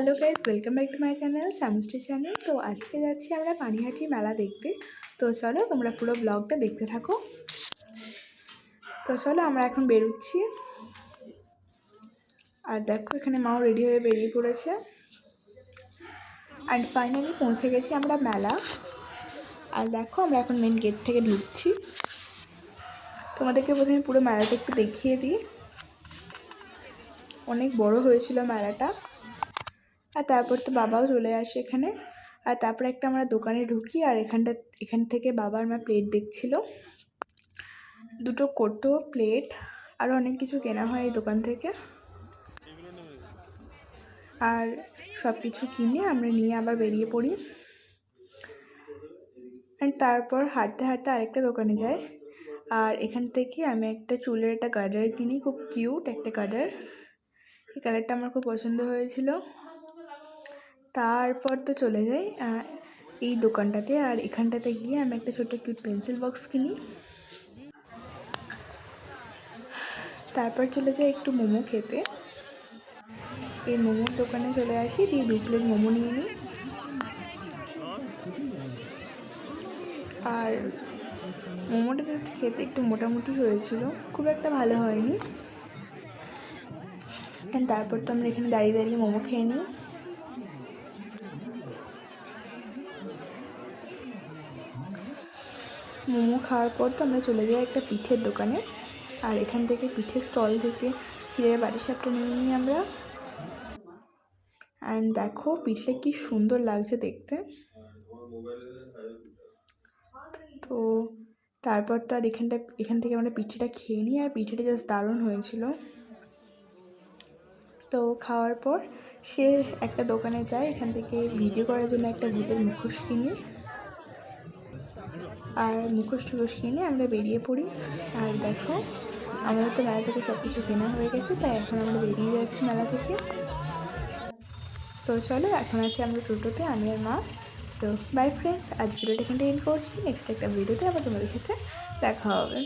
Hello guys welcome back to my channel স্যামস্টি channel তো আজকে যাচ্ছি আমরা পানিহাটি মেলা দেখতে। তো চলো তোমরা পুরো ব্লগটা দেখতে থাকো। তো চলো আমরা এখন বেরোচ্ছি। আর দেখো এখানে মাও রেডি হয়ে বেরিয়ে পড়েছে। অ্যান্ড ফাইনালি পৌঁছে গেছি আমরা মেলা। আর দেখো আমরা এখন মেন গেট থেকে ঢুকছি। তোমাদেরকে প্রথমে পুরো মেলাটা একটু দেখিয়ে দিই। অনেক বড় হয়েছিল মেলাটা। আর তারপর তো বাবাও চলে আসে এখানে। আর তারপরে একটা আমরা দোকানে ঢুকি আর এখানটা, এখান থেকে বাবার মা প্লেট দেখছিল। দুটো কোটো প্লেট আরও অনেক কিছু কেনা হয় এই দোকান থেকে। আর সব কিছু কিনে আমরা নিয়ে আবার বেরিয়ে পড়ি। অ্যান্ড তারপর হাঁটতে হাঁটতে আরেকটা দোকানে যাই। আর এখান থেকে আমি একটা চুলের একটা গার্ডার কিনি, খুব কিউট একটা গার্ডার এই কালারটা আমার খুব পছন্দ হয়েছিল। তারপর তো চলে যাই এই দোকানটাতে। আর এখানটাতে গিয়ে আমি একটা ছোট্ট কিউট পেন্সিল বক্স কিনি। তারপর চলে যাই একটু মোমো খেতে। এই মোমোর দোকানে চলে আসি, দিয়ে দু প্লেট মোমো নিয়ে নিই। আর মোমোটা জাস্ট খেতে একটু মোটামুটি হয়েছিল, খুব একটা ভালো হয়নি। তারপর তো আমরা এখানে দাঁড়িয়ে দাঁড়িয়ে মোমো খেয়ে নিই। মোমো খাওয়ার পর তো আমরা চলে যাই একটা পিঠের দোকানে। আর এখান থেকে পিঠের স্টল থেকে ক্ষীরের বাটিসাপটা নিয়ে নিই আমরা। অ্যান্ড দেখো, পিঠে কি সুন্দর লাগছে দেখতে। তো তারপর তো আর এখানটা, এখান থেকে আমরা পিঠেটা খেয়ে নিই, আর পিঠেটা জাস্ট দারুণ হয়েছিল। তো খাওয়ার পর সে একটা দোকানে যায়, এখান থেকে ভিডিও করার জন্য একটা ভূতের মুখোশ কিনি। আর মুখোশ টুখোশ কিনে আমরা বেরিয়ে পড়ি। আর দেখো, আমাদের তো মেলা থেকে সব কিছু কেনা হয়ে গেছে, তাই এখন আমরা বেরিয়ে যাচ্ছি মেলা থেকে। তো চলো, এখন আছি আমরা টোটোতে, আমি আর মা। তো বাই ফ্রেন্ডস আজ ভিডিওটা এখানটা এন্ড করছি। নেক্সট একটা ভিডিওতে আবার তোমাদের সাথে দেখা হবে।